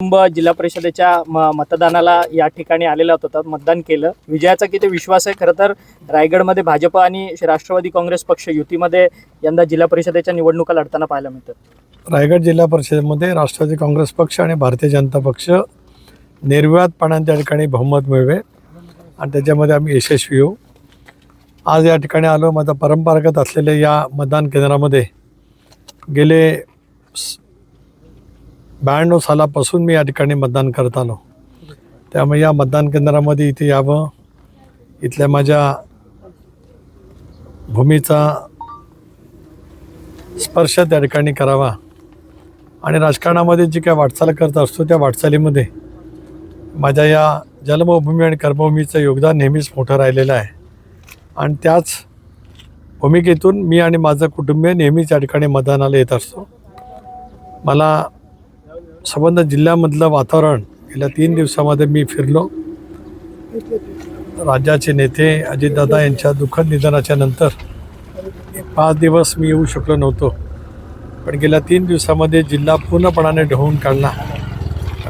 कुटुंब जिल्हा परिषदेच्या म- मतदानाला या ठिकाणी आलेला होता मतदान केलं. विजयाचा किती विश्वास आहे? खरं तर रायगडमध्ये भाजप आणि राष्ट्रवादी काँग्रेस पक्ष युतीमध्ये यंदा जिल्हा परिषदेच्या निवडणुका लढताना पाहायला मिळतात. रायगड जिल्हा परिषदेमध्ये राष्ट्रवादी काँग्रेस पक्ष आणि भारतीय जनता पक्ष निर्विवादपणाने त्या ठिकाणी बहुमत मिळवे आणि त्याच्यामध्ये आम्ही यशस्वी होऊ. आज या ठिकाणी आलो माझा परंपरागत असलेल्या या मतदान केंद्रामध्ये गेले ब्याण्णव सालापासून मी या ठिकाणी मतदान करत आलो. त्यामुळे या मतदान केंद्रामध्ये इथे यावं. इथल्या माझ्या भूमीचा स्पर्श त्या ठिकाणी करावा. आणि राजकारणामध्ये जी काय वाटचाल करत असतो त्या वाटचालीमध्ये माझ्या या जन्मभूमी आणि कर्मभूमीचं योगदान नेहमीच मोठं राहिलेलं आहे. आणि त्याच भूमिकेतून मी आणि माझं कुटुंबीय नेहमीच या ठिकाणी मतदानाला येत असतो. मला संबंध जिल्ह्यामधलं वातावरण गेल्या तीन दिवसामध्ये मी फिरलो. राज्याचे नेते अजितदादा यांच्या दुःखद निधनाच्या नंतर पाच दिवस मी येऊ शकलो नव्हतो. पण गेल्या तीन दिवसामध्ये जिल्हा पूर्णपणाने ढवून काढला.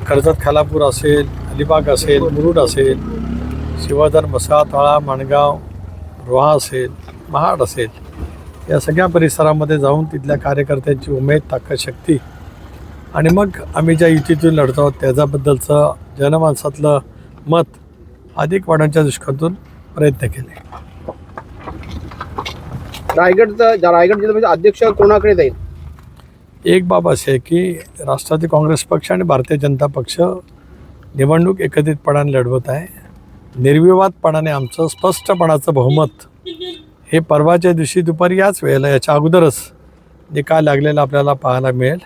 कर्जत खालापूर असेल अलिबाग असेल मुरुड असेल शिवाधर मसाताळा माणगाव रोहा असेल महाड असेल या सगळ्या परिसरामध्ये जाऊन तिथल्या कार्यकर्त्यांची उमेद ताकद शक्ती आणि मग आम्ही ज्या युतीतून लढतो आहोत त्याच्याबद्दलचं जनमानसातलं मत अधिक वाढवण्याच्या दृष्टीकोनातून प्रयत्न केले. रायगडचा रायगड जिल्ह्यामध्ये अध्यक्ष कोणाकडे जाईल? एक बाब अशी आहे की राष्ट्रवादी काँग्रेस पक्ष आणि भारतीय जनता पक्ष निवडणूक एकत्रितपणाने लढवत आहे. निर्विवादपणाने आमचं स्पष्टपणाचं बहुमत हे परवाच्या दिवशी दुपारी याच वेळेला याच्या अगोदरच निकाल लागलेला आपल्याला पाहायला मिळेल.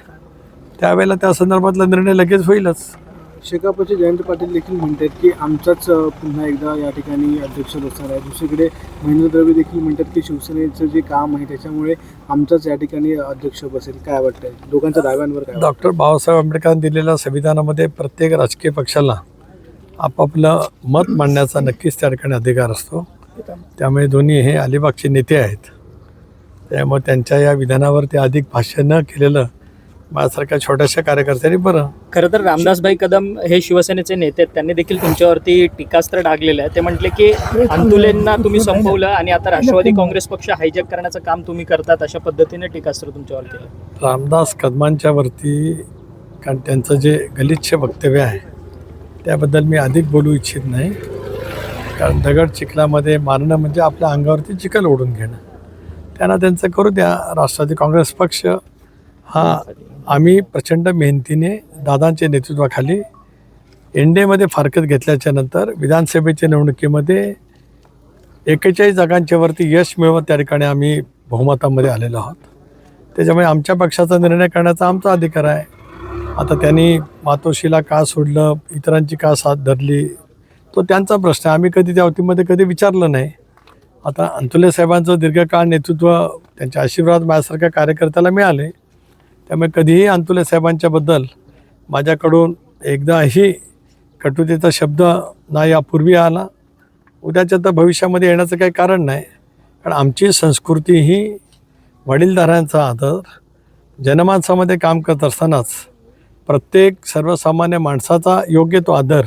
त्यावेळेला त्या संदर्भातला निर्णय लगेच होईलच. शेकापचे जयंत पाटील देखील म्हणतात की आमचाच पुन्हा एकदा या ठिकाणी अध्यक्ष बसणार आहे. दुसरीकडे महेंद्र द्रवे देखील म्हणतात की शिवसेनेचं जे काम आहे त्याच्यामुळे आमचाच या ठिकाणी अध्यक्ष बसेल. काय वाटतंय? दोघांच्या दाव्यांवर काय? डॉक्टर बाबासाहेब आंबेडकरांनी दिलेल्या संविधानामध्ये प्रत्येक राजकीय पक्षाला आपापलं मत मांडण्याचा नक्कीच त्या ठिकाणी अधिकार असतो. त्यामुळे दोन्ही हे अलिबागचे नेते आहेत. त्यामुळे त्यांच्या या विधानावर ते अधिक भाष्य न केलेलं माझ्यासारख्या छोट्याशा कार्यकर्त्यांनी बरं. खरं तर रामदासभाई कदम हे शिवसेनेचे नेते आहेत. त्यांनी देखील तुमच्यावरती टीकास्त्र डागलेलं आहे. ते म्हटले की अंतुलेंना तुम्ही संपवलं आणि आता राष्ट्रवादी काँग्रेस पक्ष हायजॅक करण्याचं काम तुम्ही करतात अशा पद्धतीने टीकास्त्र तुमच्यावर केलं. रामदास कदमांच्या वरती कारण त्यांचं जे गलिच्छ वक्तव्य आहे त्याबद्दल मी अधिक बोलू इच्छित नाही. कारण दगड चिखलामध्ये मारणं म्हणजे आपल्या अंगावरती चिखल ओढून घेणं. त्यांना त्यांचं करू द्या. राष्ट्रवादी काँग्रेस पक्ष हा आम्ही प्रचंड मेहनतीने दादांच्या नेतृत्वाखाली एन डी एमध्ये फारकत घेतल्याच्या नंतर विधानसभेच्या निवडणुकीमध्ये एकेचाळीस जागांच्या वरती यश मिळवत त्या ठिकाणी आम्ही बहुमतामध्ये आलेलो आहोत. त्याच्यामुळे आमच्या पक्षाचा निर्णय करण्याचा आमचा अधिकार आहे. आता त्यांनी मातोश्रीला का सोडलं इतरांची का साथ धरली तो त्यांचा प्रश्न आहे. आम्ही कधी त्या अवतीमध्ये कधी विचारलं नाही. आता अंतुले साहेबांचं दीर्घकाळ नेतृत्व त्यांचे आशीर्वाद माझ्यासारख्या कार्यकर्त्याला मिळाले. त्यामुळे कधीही अंतुले साहेबांच्याबद्दल माझ्याकडून एकदाही कटुतेचा शब्द ना यापूर्वी आला. उद्याच्या तर भविष्यामध्ये येण्याचं काही कारण नाही. कारण आमची संस्कृती ही वडीलधाऱ्यांचा आदर जनमानसामध्ये काम करत असतानाच प्रत्येक सर्वसामान्य माणसाचा योग्य तो आदर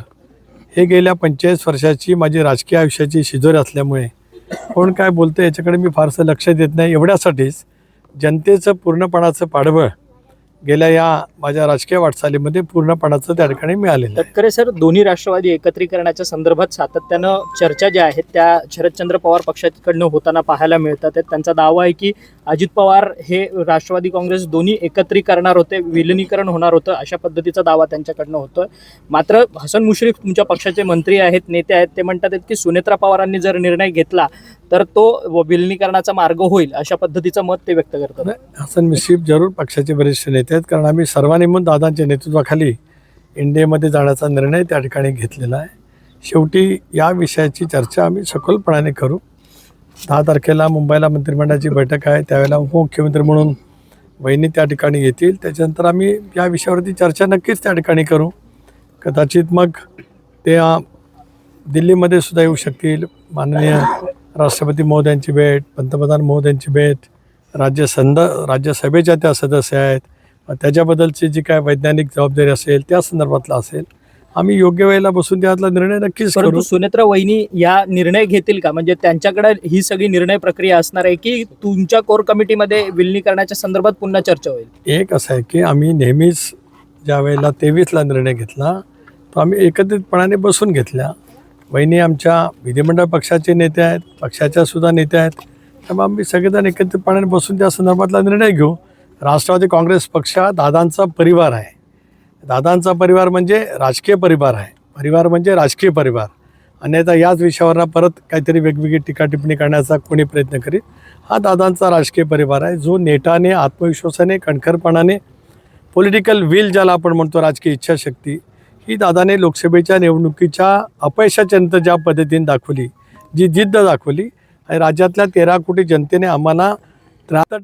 हे गेल्या पंचेचाळीस वर्षाची माझी राजकीय आयुष्याची शिजोरी असल्यामुळे कोण काय बोलतं याच्याकडे मी फारसं लक्ष देत नाही. एवढ्यासाठीच जनतेचं पूर्णपणाचं पाठबळ गेल्या या माझ्या राजकीय वाटचालीमध्ये पूर्णपणाचं त्या ठिकाणी मिळालेलं तत्करे तटकरे सर दोन्ही राष्ट्रवादी एकत्रीकरणाच्या संदर्भात सातत्यानं चर्चा ज्या आहेत त्या शरदचंद्र पवार पक्षाकडनं होताना पाहायला मिळतात त्यांचा दावा आहे की अजित पवार हे राष्ट्रवादी काँग्रेस दोन्ही एकत्री करणार होते विलिनीकरण होणार होतं अशा पद्धतीचा दावा त्यांच्याकडनं होतोय. मात्र हसन मुश्रीफ तुमच्या पक्षाचे मंत्री आहेत नेते आहेत ते म्हणतात आहेत की सुनेत्रा पवारांनी जर निर्णय घेतला तर तो विलिनीकरणाचा मार्ग होईल अशा पद्धतीचं मत ते व्यक्त करतात. हसन मुश्रीफ जरूर पक्षाचे वरिष्ठ नेते आहेत कारण आम्ही सर्वांनी म्हणून दादांच्या नेतृत्वाखाली इंडियामध्ये जाण्याचा निर्णय त्या ठिकाणी घेतलेला आहे. शेवटी या विषयाची चर्चा आम्ही सखोलपणाने करू. दहा तारखेला मुंबईला मंत्रिमंडळाची बैठक आहे. त्यावेळेला उपमुख्यमंत्री म्हणून वहिनी त्या ठिकाणी येतील. त्याच्यानंतर आम्ही या विषयावरती चर्चा नक्कीच त्या ठिकाणी करू. कदाचित मग ते दिल्लीमध्ये सुद्धा येऊ शकतील. माननीय राष्ट्रपती महोदयांची भेट पंतप्रधान महोदयांची भेट राज्य संद राज्यसभेच्या त्या सदस्य आहेत. त्याच्याबद्दलची जी काय वैज्ञानिक जबाबदारी असेल त्या संदर्भातला असेल. आम्ही योग्य वेळेला बसून त्यातला निर्णय नक्कीच परंतु करू. सुनेत्रा वहिनी या निर्णय घेतील का? म्हणजे त्यांच्याकडे ही सगळी निर्णय प्रक्रिया असणार आहे की तुमच्या कोर कमिटीमध्ये विलिनीकरणाच्या संदर्भात पुन्हा चर्चा होईल? एक असं आहे की आम्ही नेहमीच ज्या वेळेला तेवीसला निर्णय घेतला तो आम्ही एकत्रितपणाने बसून घेतला वहिनी आमच्या विधिमंडळ पक्षाचे नेते आहेत पक्षाच्या सुद्धा नेते आहेत. त्यामुळे आम्ही सगळेजण एकत्रितपणाने बसून त्या संदर्भातला निर्णय घेऊ. राष्ट्रवादी काँग्रेस पक्ष हा दादांचा परिवार आहे. दादांचा परिवार म्हणजे राजकीय परिवार आहे. परिवार म्हणजे राजकीय परिवार. अन्यथा याच विषयावर परत काहीतरी वेगवेगळी टीका टिप्पणी करण्याचा कोणी प्रयत्न करीत हा दादांचा राजकीय परिवार आहे जो नेटाने आत्मविश्वासाने कणखरपणाने पॉलिटिकल विल ज्याला आपण म्हणतो राजकीय इच्छाशक्ती ही दादाने लोकसभेच्या निवडणुकीच्या अपयशाच्यानंतर ज्या पद्धतीने दाखवली जी जिद्द दाखवली आणि राज्यातल्या तेरा कोटी जनतेने आम्हाला त्र्याहत्तर